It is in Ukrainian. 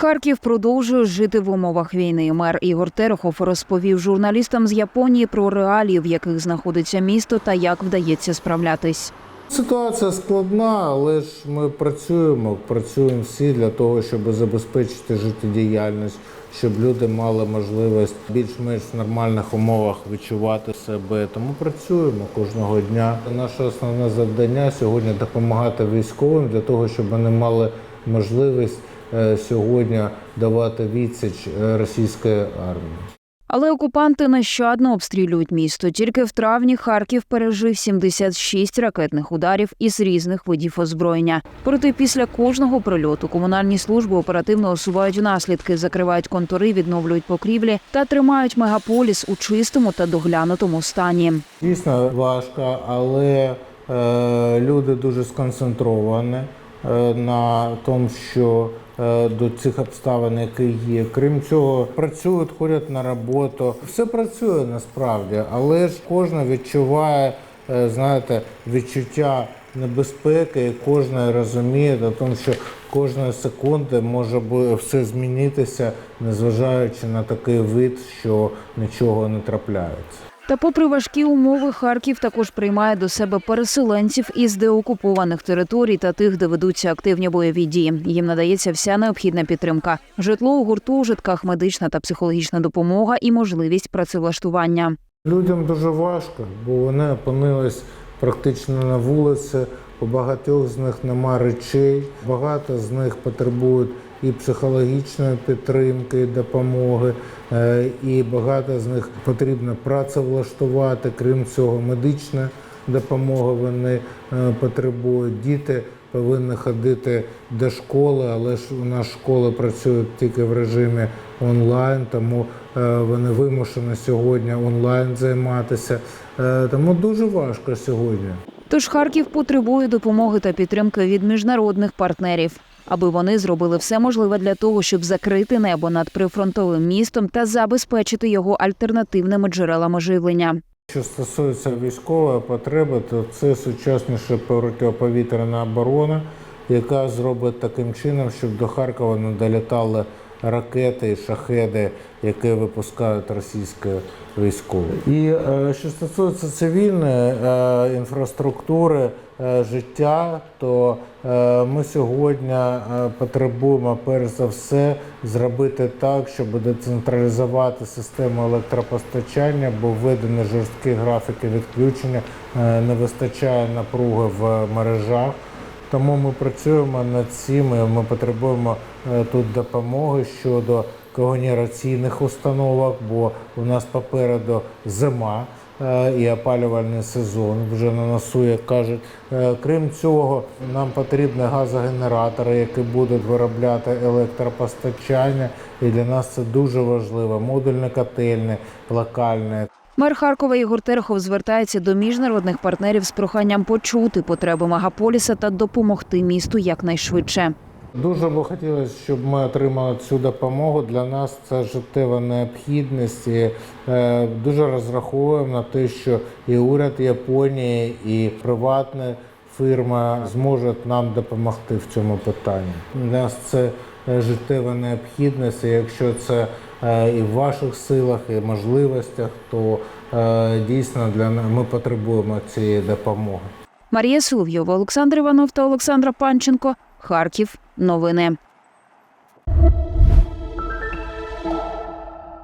Харків продовжує жити в умовах війни. Мер Ігор Терехов розповів журналістам з Японії про реалії, в яких знаходиться місто, та як вдається справлятись. Ситуація складна, але ж ми працюємо, працюємо всі для того, щоб забезпечити життєдіяльність, щоб люди мали можливість більш-менш нормальних умовах відчувати себе. Тому працюємо кожного дня. Наше основне завдання сьогодні допомагати військовим для того, щоб вони мали можливість сьогодні давати відсіч е, російської армії. Але окупанти нещадно обстрілюють місто. Тільки в травні Харків пережив 76 ракетних ударів із різних видів озброєння. Проте після кожного прильоту комунальні служби оперативно усувають наслідки, закривають контори, відновлюють покрівлі та тримають мегаполіс у чистому та доглянутому стані. Дійсно важко, але е, люди дуже сконцентровані е, на тому, що е, до цих обставин, які є. Крім цього, працюють, ходять на роботу. Все працює насправді, але ж кожен відчуває, е, знаєте, відчуття небезпеки, і кожен розуміє, до тому, що кожної секунди може все змінитися, незважаючи на такий вид, що нічого не трапляється. Та, попри важкі умови, Харків також приймає до себе переселенців із деокупованих територій та тих, де ведуться активні бойові дії. Їм надається вся необхідна підтримка: житло у гуртожитках, медична та психологічна допомога і можливість працевлаштування. Людям дуже важко, бо вони опинились практично на вулиці. У багатьох з них нема речей, багато з них потребують і психологічної підтримки, і допомоги, е, і багато з них потрібно працевлаштувати. Крім цього, медична допомога вони е, потребують. Діти повинні ходити до школи, але ж у нас школи працюють тільки в режимі онлайн, тому е, вони вимушені сьогодні онлайн займатися. Тому дуже важко сьогодні. Тож Харків потребує допомоги та підтримки від міжнародних партнерів, аби вони зробили все можливе для того, щоб закрити небо над прифронтовим містом та забезпечити його альтернативними джерелами живлення. Що стосується військової потреби, то це сучасніша протиповітряна оборона, яка зробить таким чином, щоб до Харкова не долітали ракети шахеди, які випускають російські військові. І е, що стосується цивільної е, інфраструктури е, життя, то ми сьогодні потребуємо перш за все зробити так, щоб децентралізувати систему електропостачання, бо введені жорсткі графіки відключення, не вистачає напруги в мережах. Тому ми працюємо над цим. Ми потребуємо е, тут допомоги щодо когенераційних установок, бо у нас попереду зима е, і опалювальний сезон вже на носу, як кажуть. Е, Крім цього, нам потрібні газогенератори, які будуть виробляти електропостачання. І для нас це дуже важливо. Модульні котельні, локальні. Мер Харкова Ігор Терехов звертається до міжнародних партнерів з проханням почути потреби мегаполіса та допомогти місту якнайшвидше. Дуже би хотілося, щоб ми отримали цю допомогу. Для нас це життєва необхідність. І, е, дуже розраховуємо на те, що і уряд Японії, і приватна фірма зможуть нам допомогти в цьому питанні. Для нас це е, життєва необхідність. І якщо це і в ваших силах, і можливостях, то е, дійсно для на- ми потребуємо цієї допомоги. Марія Соловйова, Олександр Іванов та Олександра Панченко. Харків. Новини.